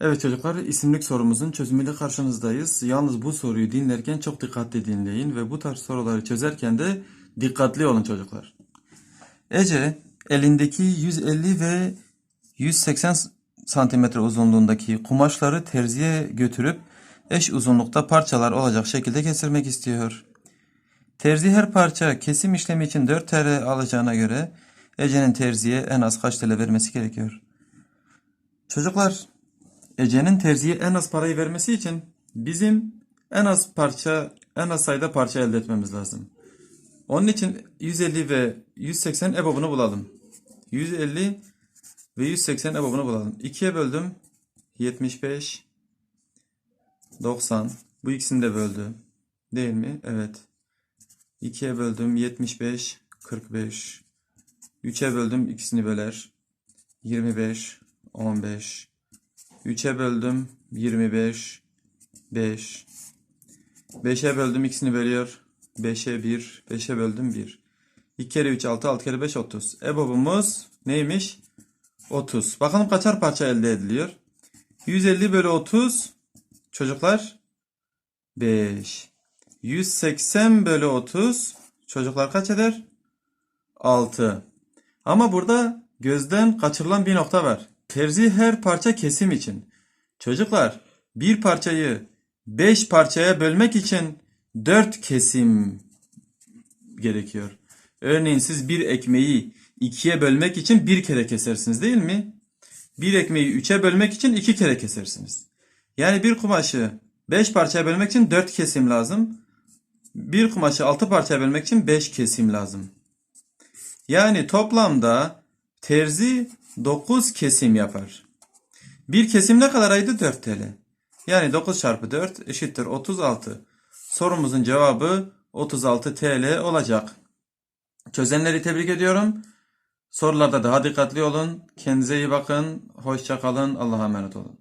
Evet çocuklar, isimlik sorumuzun çözümüyle karşınızdayız. Yalnız bu soruyu dinlerken çok dikkatli dinleyin ve bu tarz soruları çözerken de dikkatli olun çocuklar. Ece elindeki 150 ve 180 santimetre uzunluğundaki kumaşları terziye götürüp eş uzunlukta parçalar olacak şekilde kestirmek istiyor. Terzi her parça kesim işlemi için 4 TL alacağına göre Ece'nin terziye en az kaç TL vermesi gerekiyor? Çocuklar, Ece'nin terziye en az parayı vermesi için bizim en az parça, en az sayıda parça elde etmemiz lazım. Onun için 150 ve 180 ebobunu bulalım. 150 ve 180 ebobunu bulalım. 2'ye böldüm. 75 90 bu ikisini de böldü. Değil mi? Evet. 2'ye böldüm 75 45 3'e böldüm ikisini böler. 25 15 3'e böldüm 25 5 5'e böldüm ikisini bölüyor. 5'e 1 5'e böldüm 1 2 kere 3 6 6 kere 5 30. EBOB'umuz neymiş? 30. Bakalım kaçar parça elde ediliyor? 150 bölü 30 çocuklar 5. 180 bölü 30 çocuklar kaç eder? 6. Ama burada gözden kaçırılan bir nokta var. Terzi her parça kesim için. Çocuklar bir parçayı 5 parçaya bölmek için 4 kesim gerekiyor. Örneğin siz bir ekmeği ikiye bölmek için bir kere kesersiniz değil mi? Bir ekmeği üçe bölmek için iki kere kesersiniz. Yani bir kumaşı 5 parçaya bölmek için 4 kesim lazım. Bir kumaşı 6 parçaya bölmek için 5 kesim lazım. Yani toplamda terzi 9 kesim yapar. Bir kesim ne kadaraydı? 4 TL. Yani 9 çarpı 4 eşittir 36. Sorumuzun cevabı 36 TL olacak. Çözenleri tebrik ediyorum. Sorularda daha dikkatli olun. Kendinize iyi bakın. Hoşça kalın. Allah'a emanet olun.